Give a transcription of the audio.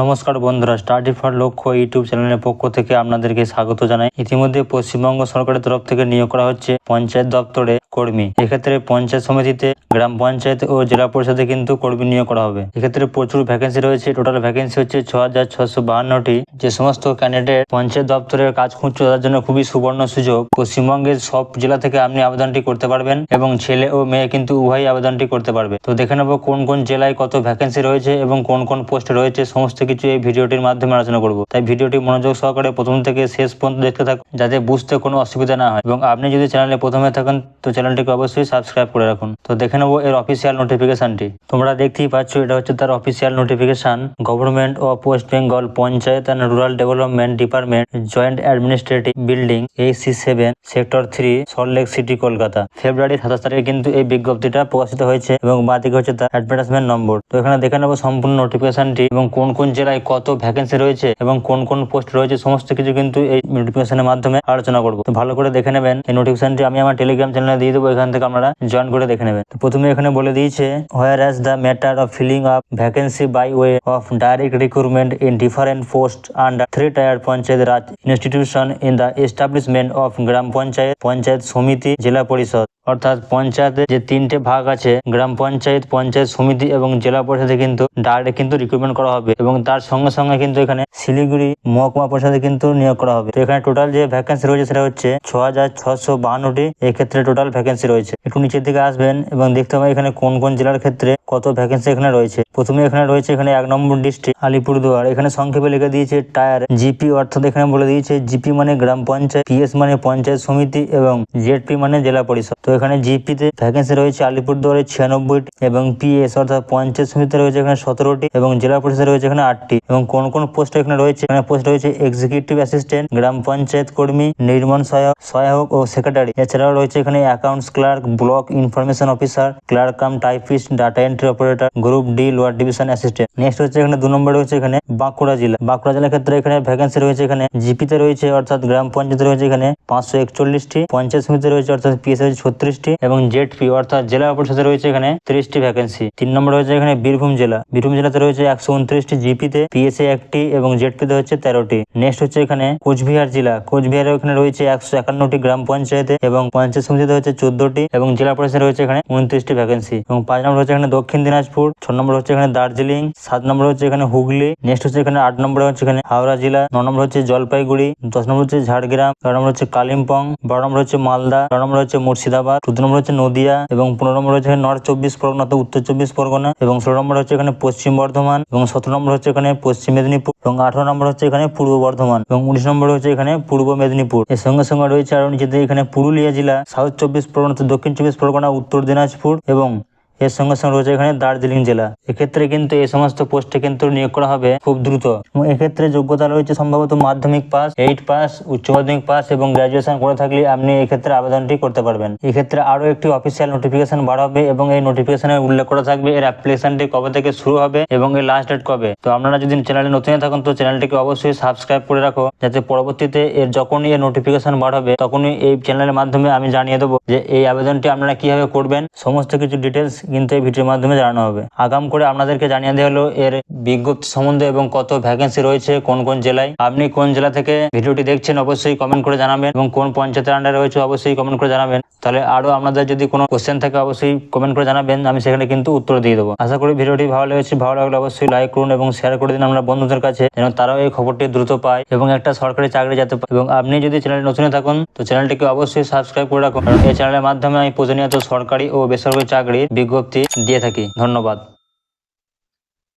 নমস্কার বন্ধুরা study for লক্ষ্য ইউটিউব চ্যানেলের পক্ষ থেকে আপনাদেরকে স্বাগত জানাই। ইতিমধ্যে পশ্চিমবঙ্গ সরকারের তরফ থেকে নিয়োগ করা হচ্ছে পঞ্চায়েত দপ্তরে কর্মী। এক্ষেত্রে পঞ্চায়েত সমিতিতে, গ্রাম পঞ্চায়েত ও জেলা পরিষদে কিন্তু কর্মী নিয়োগ করা হবে। এক্ষেত্রে প্রচুর ভ্যাকেন্সি রয়েছে টোটাল ভ্যাকেন্সি হচ্ছে ছ হাজার ছশো বাহান্নটি। যে সমস্ত ক্যান্ডিডেট পঞ্চায়েত দপ্তরের কাজ খুঁজছে, তাদের জন্য খুবই সুবর্ণ সুযোগ। পশ্চিমবঙ্গের সব জেলা থেকে আপনি আবেদনটি করতে পারবেন এবং ছেলে ও মেয়ে কিন্তু উভয়ই আবেদনটি করতে পারবে। তো দেখে নেব কোন কোন জেলায় কত ভ্যাকেন্সি রয়েছে এবং কোন কোন পোস্ট রয়েছে, সমস্ত কিছু এই ভিডিওটির মাধ্যমে আলোচনা করব। তাই ভিডিওটি মনোযোগ সহকারে প্রথম থেকে শেষ পর্যন্ত দেখতে থাকুন, যাতে বুঝতে কোনো অসুবিধা না হয়। এবং আপনি যদি চ্যানেলে প্রথমে থাকেন, তো চ্যানেলটিকে অবশ্যই সাবস্ক্রাইব করে রাখুন। তো দেখে নেব এর অফিসিয়াল নোটিফিকেশনটি তোমরা দেখতেই পাচ্ছ, এটা হচ্ছে তার official notification government of West Bengal panchayat and rural development department joint administrative building এই C seven sector three Salt Lake City Kolkata February সাতাশ তারিখে কিন্তু এই বিজ্ঞপ্তিটা প্রকাশিত হয়েছে এবং বাদিকে হচ্ছে তার অ্যাডভার্টাইজমেন্ট নম্বর তো এখানে দেখে নেব সম্পূর্ণ নোটিফিকেশনটি এবং কোন কোন জেলায় কত ভ্যাকেন্সি রয়েছে এবং কোন কোন পোস্ট রয়েছে, সমস্ত কিছু কিন্তু এই নোটিফিকেশনের মাধ্যমে আলোচনা করব। তো ভালো করে দেখে নেবেন, এই নোটিফিকেশনটি আমি আমার টেলিগ্রাম চ্যানেলে দিয়ে দেবো, এখান থেকে আপনারা জয়েন করে দেখে নেবেন। তো প্রথমে এখানে বলে দিয়েছে where as the matter of filling up vacancy by way of direct recruitment in different post under three tier panchayat raj institution in the establishment of gram panchayat panchayat samiti zilla parishad অর্থাৎ পঞ্চায়েতে যে তিনটে ভাগ আছে গ্রাম পঞ্চায়েত পঞ্চায়েত সমিতি এবং জেলা পরিষদে কিন্তু ডাইরেক্ট কিন্তু রিক্রুটমেন্ট করা হবে এবং তার সঙ্গে সঙ্গে কিন্তু এখানে শিলিগুড়ি মহকুমা পরিষদে কিন্তু নিয়োগ করা হবে। তো এখানে টোটাল যে ভ্যাকেন্সি রয়েছে সেটা হচ্ছে ছ হাজার ছশো বাহান্নটি এক্ষেত্রে টোটাল ভ্যাকেন্সি রয়েছে। একটু নিচের দিকে আসবেন এবং দেখতে পাবেন এখানে কোন কোন জেলার ক্ষেত্রে কত ভ্যাকেন্সি এখানে রয়েছে? প্রথমে এখানে রয়েছে এখানে এক নম্বর ডিস্ট্রিক্ট আলিপুরদুয়ার। এখানে সংক্ষেপে লিখে দিয়েছে টায়ার জিপি অর্থাৎ এখানে বলে দিয়েছে জিপি মানে গ্রাম পঞ্চায়েত পিএস মানে পঞ্চায়েত সমিতি এবং জেডপি মানে জেলা পরিষদ। তো এখানে জিপিতে ভ্যাকেন্সি রয়েছে আলিপুরদুয়ারে ছিয়ানব্বইটি এবং পিএস অর্থাৎ পঞ্চায়েত সমিতিতে রয়েছে এখানে সতেরোটি এবং জেলা পরিষদে রয়েছে এখানে আটটি এবং কোন কোন পোস্ট এখানে রয়েছে? এখানে পোস্ট রয়েছে এক্সিকিউটিভ অ্যাসিস্ট্যান্ট গ্রাম পঞ্চায়েত কর্মী, নির্মাণ সহায়ক সহায়ক ও সেক্রেটারি এছাড়াও রয়েছে এখানে accounts clerk block information officer clerk cum typist data entry operator group D lower division assistant next হচ্ছে এখানে দু নম্বরে রয়েছে এখানে বাঁকুড়া জেলা। বাঁকুড়া জেলার ক্ষেত্রে এখানে ভ্যাকেন্সি রয়েছে এখানে জিপিতে রয়েছে, অর্থাৎ গ্রাম পঞ্চায়েতে রয়েছে এখানে পাঁচশো একচল্লিশটি, পঞ্চায়েত সমিতি রয়েছে, অর্থাৎ পিএস রয়েছে ছত্রিশটি, এবং জেডপি অর্থাৎ জেলা পরিষদে রয়েছে এখানে তিরিশটি ভ্যাকেন্সি তিন নম্বর রয়েছে এখানে বীরভূম জেলা। বীরভূম জেলাতে রয়েছে একশো উনত্রিশটি জিপিতে পিএসএ একটি, এবং জেড জেডপিতে হচ্ছে তেরোটি। নেক্সট হচ্ছে এখানে কোচবিহার জেলা। কোচবিহারে এখানে রয়েছে একশো একান্নটি গ্রাম পঞ্চায়েতে, এবং পঞ্চায়েত সমিতিতে হচ্ছে চোদ্দটি, এবং জেলা পরিষদে রয়েছে এখানে উনত্রিশটি ভ্যাকেন্সি এবং পাঁচ নম্বর হচ্ছে এখানে দক্ষিণ দিনাজপুর ছ নম্বর হচ্ছে এখানে দার্জিলিং সাত নম্বর হচ্ছে এখানে হুগলি নেক্সট হচ্ছে এখানে আট নম্বরে হচ্ছে এখানে হাওড়া জেলা ন নম্বর হচ্ছে জলপাইগুড়ি দশ নম্বর হচ্ছে ঝাড়গ্রাম এগারো নম্বর হচ্ছে কালিম্পং বারো নম্বর হচ্ছে মালদা তেরো নম্বর হচ্ছে মুর্শিদাবাদ চোদ্দ নম্বর হচ্ছে নদিয়া এবং পনেরো নম্বর হচ্ছে এখানে নর্থ চব্বিশ পরগনা তো উত্তর চব্বিশ পরগনা এবং ষোলো নম্বর হচ্ছে এখানে পশ্চিম বর্ধমান এবং সতেরো নম্বর হচ্ছে এখানে পশ্চিম মেদিনীপুর এবং আঠারো নম্বর হচ্ছে এখানে পূর্ব বর্ধমান এবং উনিশ নম্বর হচ্ছে এখানে পূর্ব মেদিনীপুর এর সঙ্গে সঙ্গে রয়েছে আরও নিচেতে এখানে পুরুলিয়া জেলা সাউথ চব্বিশ পরগনা দক্ষিণ চব্বিশ পরগনা উত্তর দিনাজপুর এবং এর সঙ্গে সঙ্গে রয়েছে এখানে দার্জিলিং জেলা। এক্ষেত্রে কিন্তু এই সমস্ত পোস্টে কিন্তু নিয়োগ করা হবে খুব দ্রুত। এক্ষেত্রে যোগ্যতা রয়েছে সম্ভবত মাধ্যমিক পাস এইট পাস উচ্চ মাধ্যমিক পাস এবং গ্রাজুয়েশন করে থাকলে আপনি এক্ষেত্রে আবেদনটি করতে পারবেন। এক্ষেত্রে আরও একটি অফিসিয়াল নোটিফিকেশন বার হবে এবং এই নোটিফিকেশনে উল্লেখ করা থাকবে এর অ্যাপ্লিকেশনটি কবে থেকে শুরু হবে এবং এর লাস্ট ডেট কবে। তো আপনারা যদি চ্যানেলে নতুন থাকুন তো চ্যানেলটিকে অবশ্যই সাবস্ক্রাইব করে রাখো যাতে পরবর্তীতে এর যখনই এর নোটিফিকেশন বার হবে তখনই এই চ্যানেলের মাধ্যমে আমি জানিয়ে দেবো যে এই আবেদনটি আপনারা কীভাবে করবেন। সমস্ত কিছু ডিটেলস কিন্তু এই ভিডিওর মাধ্যমে জানানো হবে। আগাম করে আপনাদেরকে জানিয়ে দেওয়া হলো, এর বিজ্ঞপ্তি সম্বন্ধে এবং কত ভ্যাকেন্সি রয়েছে, কোন কোন জেলায়। আপনি কোন জেলা থেকে ভিডিওটি দেখছেন, অবশ্যই কমেন্ট করে জানাবেন এবং কোন পঞ্চায়েতের আন্ডারে রয়েছে, অবশ্যই কমেন্ট করে জানাবেন। তাহলে আরও আপনাদের যদি কোনো কোশ্চেন থাকে, অবশ্যই কমেন্ট করে জানাবেন, আমি সেখানে কিন্তু উত্তর দিয়ে দেবো। আশা করি ভিডিওটি ভালো লেগেছে। ভালো লাগলে অবশ্যই লাইক করুন এবং শেয়ার করে দিন আমরা বন্ধুদের কাছে, যেন তারাও এই খবরটি দ্রুত পায় এবং একটা সরকারি চাকরি যাতে পায়। এবং আপনি যদি চ্যানেল নতুন থাকুন, তো চ্যানেলটিকে অবশ্যই সাবস্ক্রাইব করে রাখুন। এই চ্যানেলের মাধ্যমে আমি প্রতিনিয়ত সরকারি ও বেসরকারি চাকরির বিজ্ঞপ্তি দিয়ে থাকি। ধন্যবাদ।